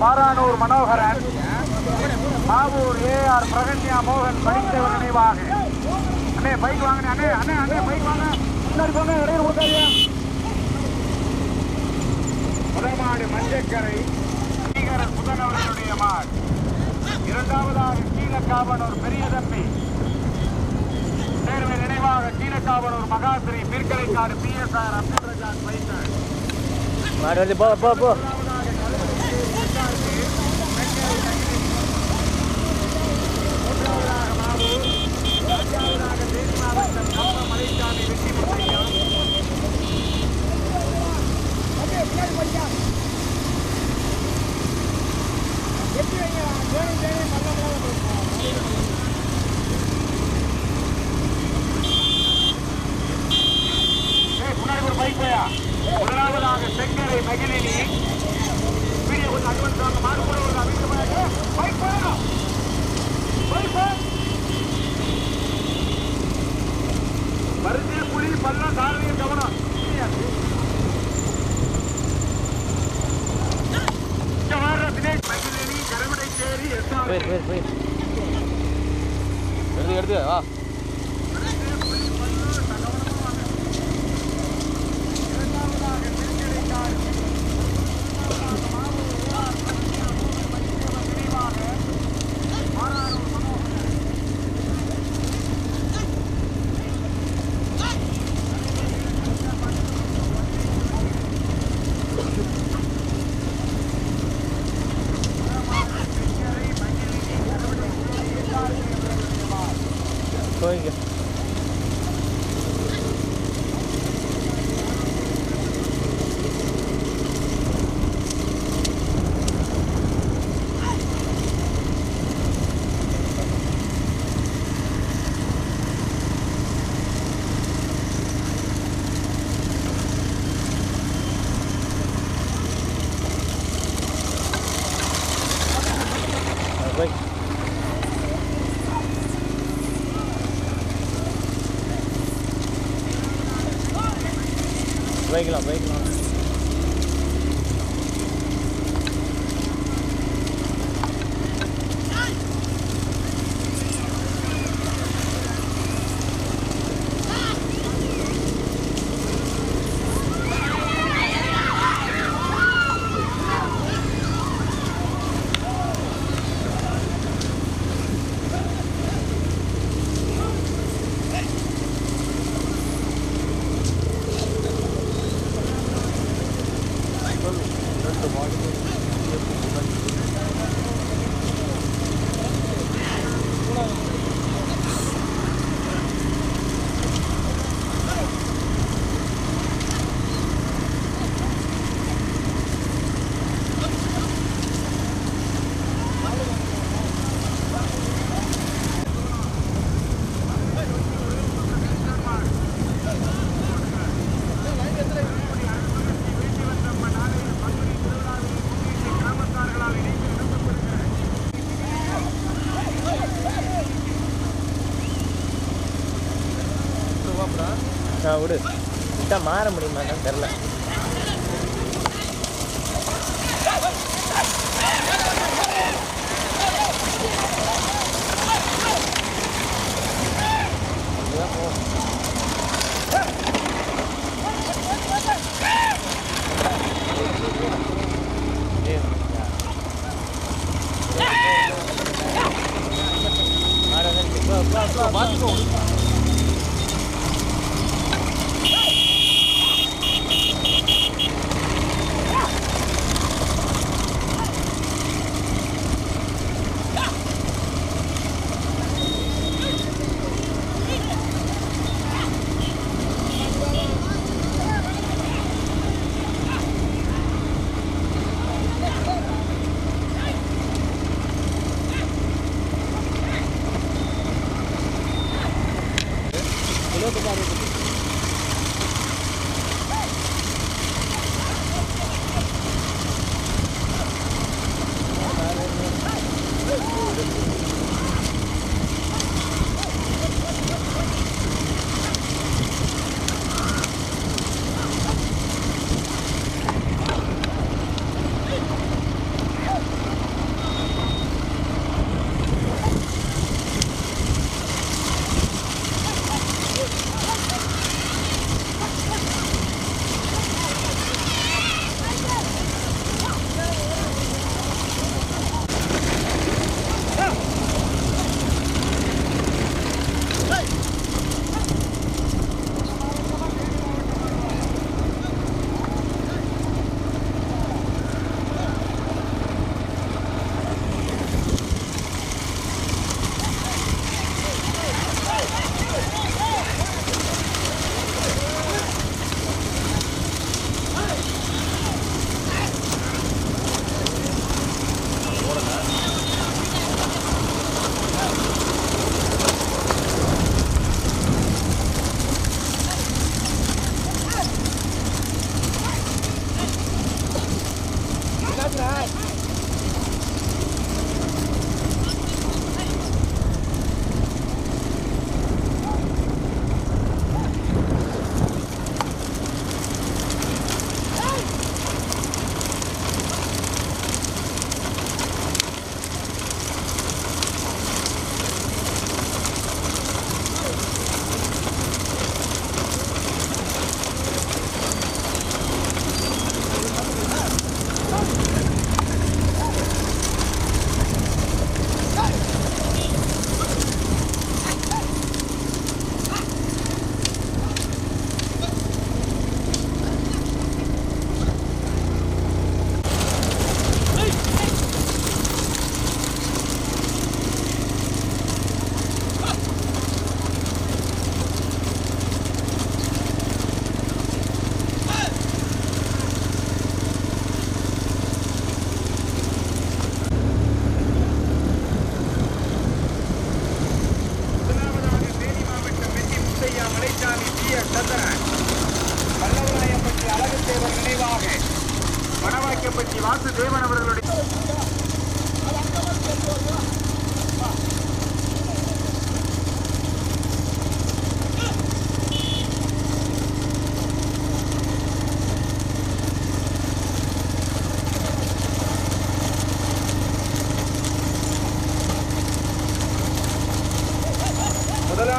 பாரானூர் Manoharan Mavur A R Pragnya மோகன் படித்தவர் நினைவாக. அண்ணே பைக் வாங்கினே அண்ணே அண்ணே அண்ணே பைக் வாங்க. முன்னாடி போங்க இடையில கொடுக்காதீங்க முதமாடு மஞ்சக்கரை ஸ்ரீகரன் முதல்வர்களுடைய மாடு. இரண்டாவதாக கீழக்காவனூர் பெரிய தம்பி தேர்வு நினைவாக Keezhakavanur Mahasri பிற்கலைக்காடு P S R Abdul Rajak bison மாடு போ போ போ. விடு விட்டால் மாற முடியுமான்னு தெரில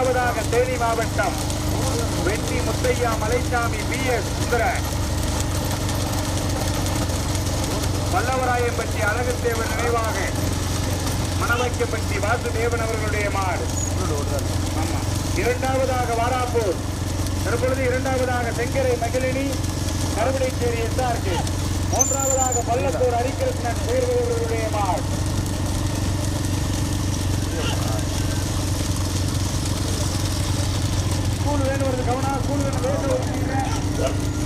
முதலாவதாக தேனி மாவட்டம் வெற்றி முத்தையா மலைசாமி பி எஸ் சுந்தரன். வல்லவராயம்பட்டி அழகத்தேவர் நினைவாக மணவைக்கப்பட்டி வாசுதேவன் அவர்களுடைய மாடு. ஆமா. இரண்டாவதாக வாராப்பூர். தற்பொழுது இரண்டாவதாக செங்கரை மகிழினி கருவடைச்சேரி எஸ்ஆர்கே. மூன்றாவதாக பள்ளத்தூர் ஹரிகிருஷ்ணன் சேர்வர்களுடைய மாடு. கூடு வேணும் வருது கவனா கூடு வேணும் வேணும் வருது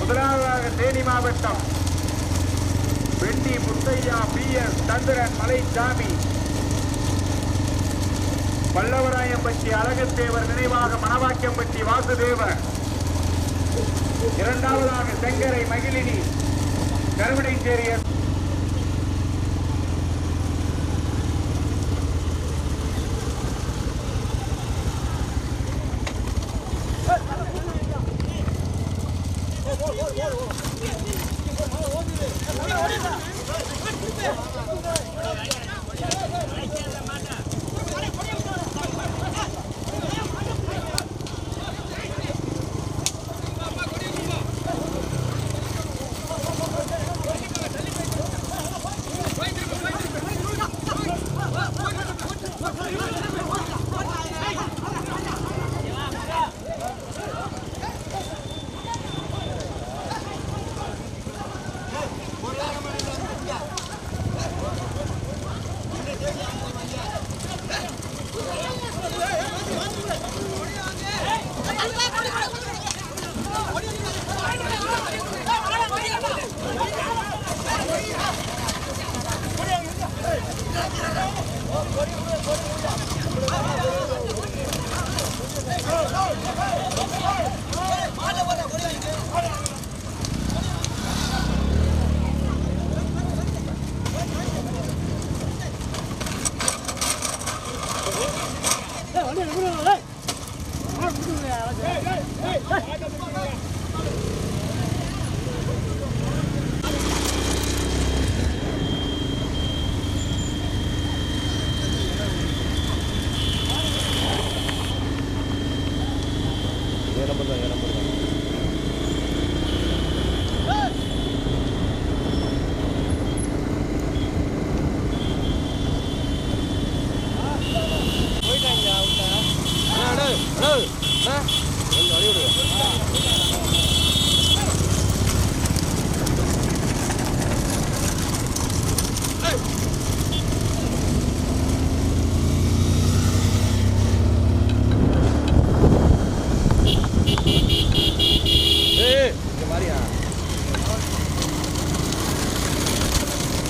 முதலாவதாக தேனி மாவட்டம் வெண்டி முத்தையா பி எஸ் சந்திரன் மலைசாமி பல்லவராயம்பட்டி அழகத்தேவர் நினைவாக மணவாக்கியம்பட்டி வாசுதேவர் இரண்டாவதாக செங்கரை மகிழினி கருவடைச்சேரி எஸ்.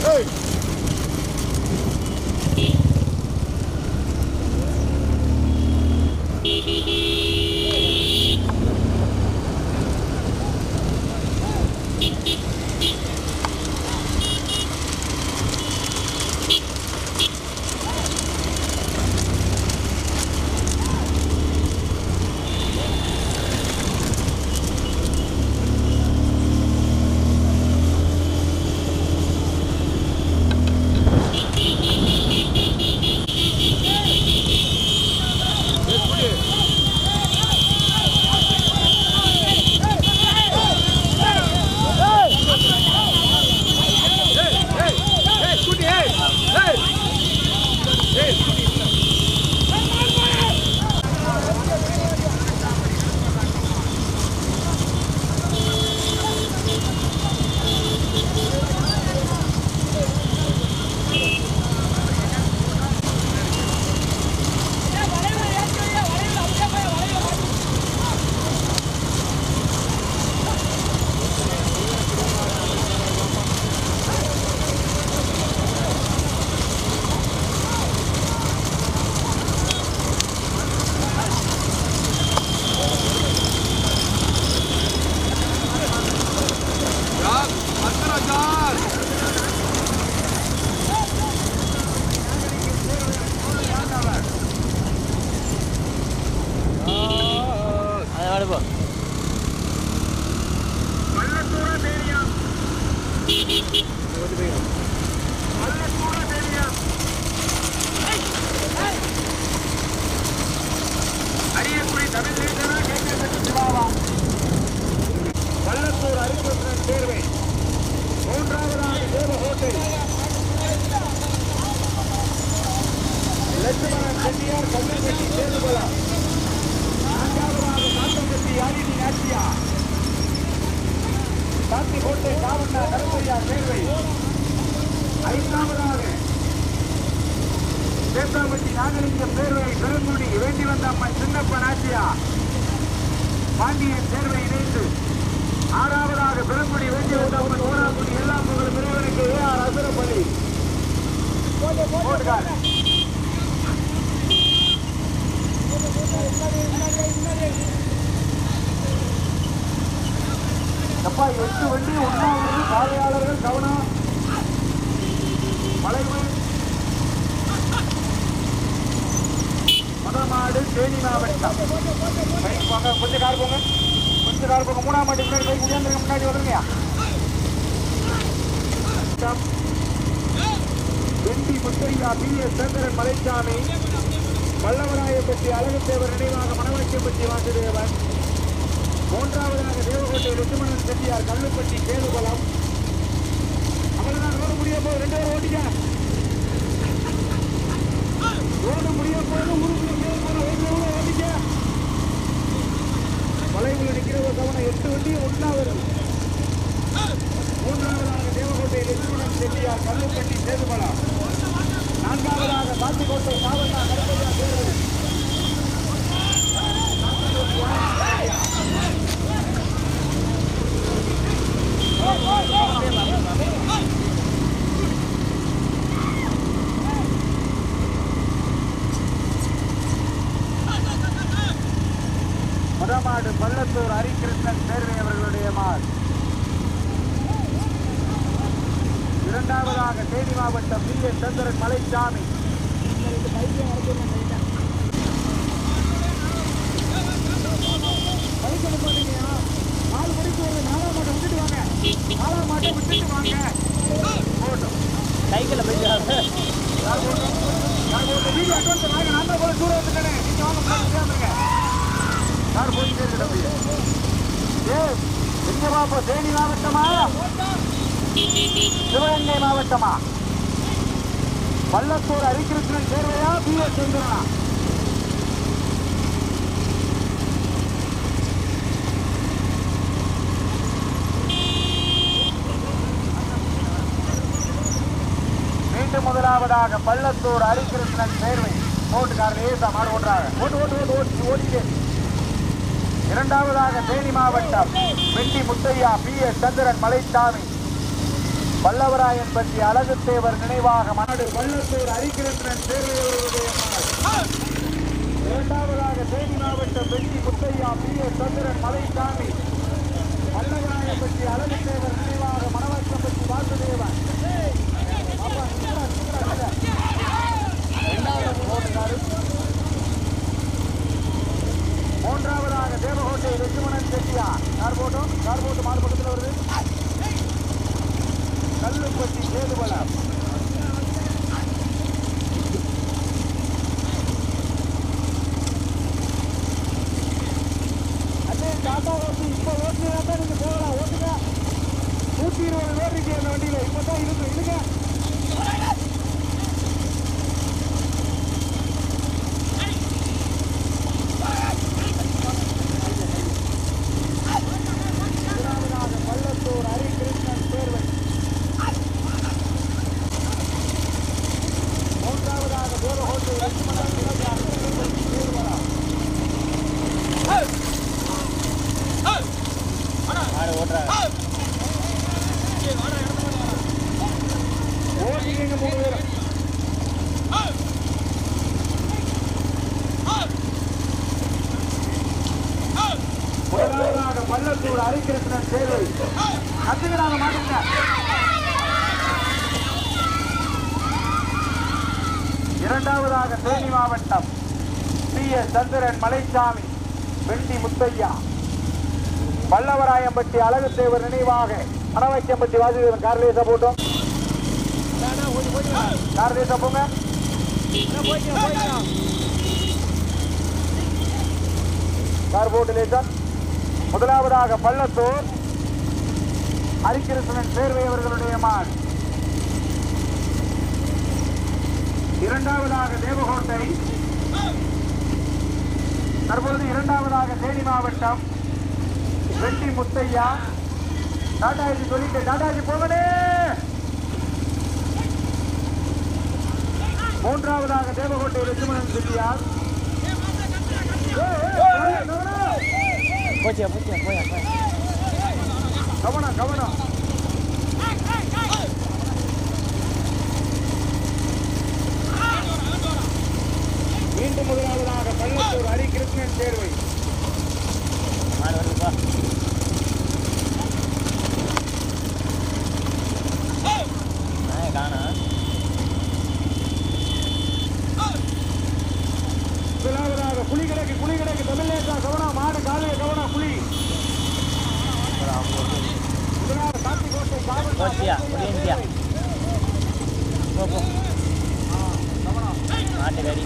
Hey! கருப்பையா ஐந்தாவதாக சேத்தாப்பட்டி நாகலிங்கம் சேர்வை பெருங்குடி வேண்டி வந்த அம்மன் சின்னப்ப நாச்சியா பாண்டியன் சேர்வை இணைந்து ஆறாவதாக பெருங்குடி வேண்டி வந்த அம்மன் ஓராக்குடி எல்லா புகழும் பிரிவனுக்கு ஏ ஆர் அசுரப்பள்ளி போட்டுக்கார் அப்பா எட்டு வண்டி ஒன்றாவது பார்வையாளர்கள் கவனம். வளைவு. மதமாடு தேனி மாவட்டம். கொஞ்ச போங்க கொஞ்சம் கார் போங்க. கொஞ்சம் கார் போங்க. மூணாம் மாட்டு முன்னாடி போய் முன்னாடி வருங்கயா வெண்டி முத்தையா பி. எஸ் சந்திரன் மலைச்சாமி வல்லவராயப்பட்டி அழகுத்தேவர் நினைவாக மணவரைக்கப்பட்டி வாசுதேவன். மூன்றாவதாக தேவகோட்டை லட்சுமணன் செட்டியார் கல்லுப்பட்டி கேதுகுளம் அவ்வளவுதான் ரோடு முடிய போது ரெண்டு பேரும் ஓட்டிக்க. ரோடு முடிய போது ஊருக்குள்ள கேதுபலம் போன கூட ஓட்டிக்க. வளைவுல நிற்கிற ஒரு கவனம் எட்டு வண்டி ஒன்றாவது வரும் மூன்றாவதாக தேவகோட்டை லட்சுமணன் செட்டியார் கல்லுப்பட்டி கேதுபலம் நான்காவதாக காத்திக்கோட்டை காவல்லா கருப்பையா தேர்வு முதமாடு பள்ளத்தூர் ஹரிகிருஷ்ணன் சேர்வை அவர்களுடைய மாடு. இரண்டாவதாக தேனி மாவட்டம் P. S. Chandran Malaichamy. Pallathur Harikrishnan சேர்வையா P. S சந்திரனா? மீண்டும் முதலாவதாக பள்ளத்தூர் ஹரிகிருஷ்ணன் சேர்வை ஓட்டுக்காரர் ஏசா மாடு ஓட்டுறாங்க. ஓட்டு ஓட்டு ஓட்டு ஓட்டி ஓட்டிட்டு. இரண்டாவதாக தேனி மாவட்டம் வெண்டி முத்தையா பி. எஸ் சந்திரன் மலைச்சாமி. வல்லவராயன் பற்றி அழகுத்தேவர் நினைவாக மனது வல்லத்தூர் ஹரிகிருஷ்ணன் சேர்வையவர்களுடைய இரண்டாவதாக தேனி மாவட்டம் வெண்டி முத்தையா பி. எஸ் சந்திரன் மலைசாமி. வல்லவராயன் பற்றி அழகுத்தேவர் நினைவாக மணவக்கம் பற்றி வாசுதேவன். மூன்றாவதாக தேவகோட்டை லட்சுமணன் செட்டியா கார் போட்டோம்? கார் போட்டு மாடு பக்கத்தில் வருது? கல்லுப்பட்டி சேதுபலம் அண்ணே டாடா ஓட்டு இப்போ ஓட்டுனா தான் நீங்கள் போகலாம் ஓட்டுங்க நூற்றி இருபது பேர் இருக்கு அந்த வண்டியில் இப்போ தான் இருக்கு இழுங்க முதலாவதாக பள்ளத்தூர் ஹரிகிருஷ்ணன் தேர்வை மூன்றாவதாக தேவகோட்டை லட்சுமணன் இளைஞர் தேர்வரா மாடு ஓட்டுறாங்க ஓட்டிங்க மூணு பேரும் முதலாவதாக பள்ளத்தூர் ஹரிகிருஷ்ணன் சேவை கத்துக்கிறாங்க இரண்டாவதாக தேனி மாவட்டம் பி எஸ் சந்திரன் மலைச்சாமி வெண்டி முத்தையா. பல்லவராயம்பட்டி அழகுத்தேவர் நினைவாக மணவைக்கம்பட்டி வாசுதேவன் கார்லேசா போட்டோம். கார்லேசா போங்க. கார் போட்டு லேசா. முதலாவதாக பள்ளத்தூர் ஹரிகிருஷ்ணன் சேர்வை அவர்களுடைய மான். இரண்டாவதாக தேவகோட்டை. தற்பொழுது இரண்டாவதாக தேனி மாவட்டம். வெட்டி முத்தையா. டாடாஜி சொல்லிட்டு டாடாஜி போகணே. மூன்றாவதாக தேவகோட்டை லட்சுமணன் செட்டியார். போச்சியா போச்சியா போயா. கவனம் கவனம் மீண்டும் முதலாவதாக பள்ளத்தூர் ஹரிகிருஷ்ணன் தேர்வை மாடு வருதுப்பா நாயை காணோம் முதலாவதாக புலி கிடக்கு புலி கிடக்கு தமிழ்நேசா கவனம் மாடு காலைய கவனம் புலி முதலாவது காட்டிக்கோட்டை காவல் போச்சியா புரியுந்தியா போ போ மாட்டு கறி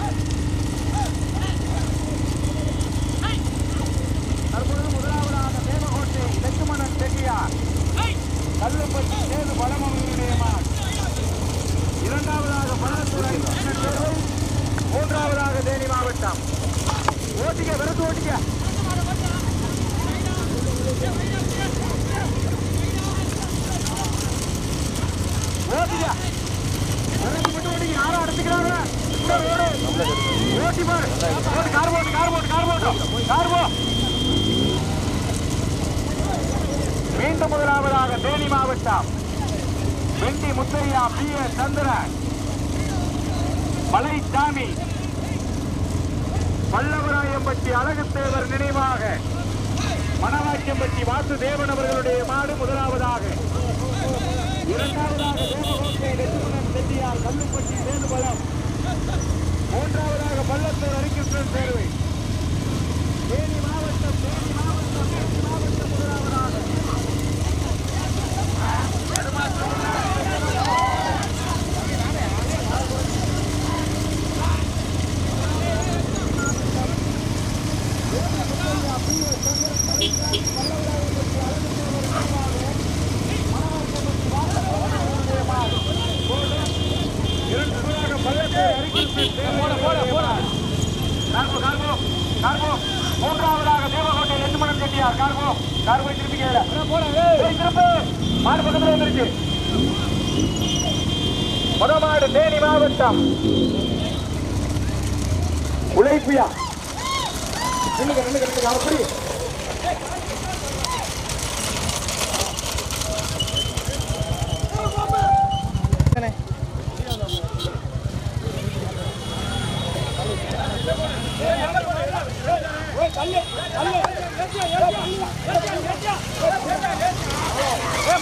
தற்பொழுது முதலாவதாக தேவகோட்டை லட்சுமணன் செட்டியார் கல்லுப்பட்டி சேது பலமனுடைய இரண்டாவதாக பள்ளத்தூர் ஹரிகிருஷ்ணன் தேர்வை மூன்றாவதாக தேனி மாவட்டம் ஓட்டிக்க விரட்டு ஓட்டிக்க ஓட்டிக்க விரட்டு மட்டும் ஓட்டிக்க யாரும் அடைச்சிக்கிறாங்க இன்னொரு ஓடு ஓட்டி பாரு ஓட்டு கார் போட்டு கார் போட்டு கார் போட்டு கார் போ மீண்டும் முதலாவதாக தேனி மாவட்டம். வெண்டி முத்தரியா பி. எஸ் சந்திரன். மலைச்சாமி பல்லவராயம்பட்டி அழகுத்தேவர் நினைவாக. மணவாக்கியம்பட்டி வாசுதேவன் அவர்களுடைய மாடு முதலாவதாக. இரண்டாவதாக தேவகோட்டை லட்சுமணன் செட்டியார் கல்லுப்பட்டி சேதுபலம் மூன்றாவதாக பள்ளத்தூர் ஹரிகிருஷ்ணன் சேர்வை. தேனி மாவட்டம் தேனி மாவட்டம் தேனி மாவட்டம் முதலாவதாக இரண்டாவதாக பள்ளத்தூர் ஹரிகிருஷ்ணன் சேர்வை போட போட கார்போ கார்போ கார்போ மூன்றாவதாக தேவகோட்டை லட்சுமணன் செட்டியார் கார்போ கார்போ திருப்பி கேள திருப்பு மாடு பக்கத்துல வந்துருச்சு முதமாடு தேனி மாவட்டம் உழைப்பியா நின்னுங்க நின்னுங்க நின்னுங்க அப்படி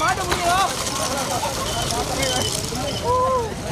மாட்ட முடியும்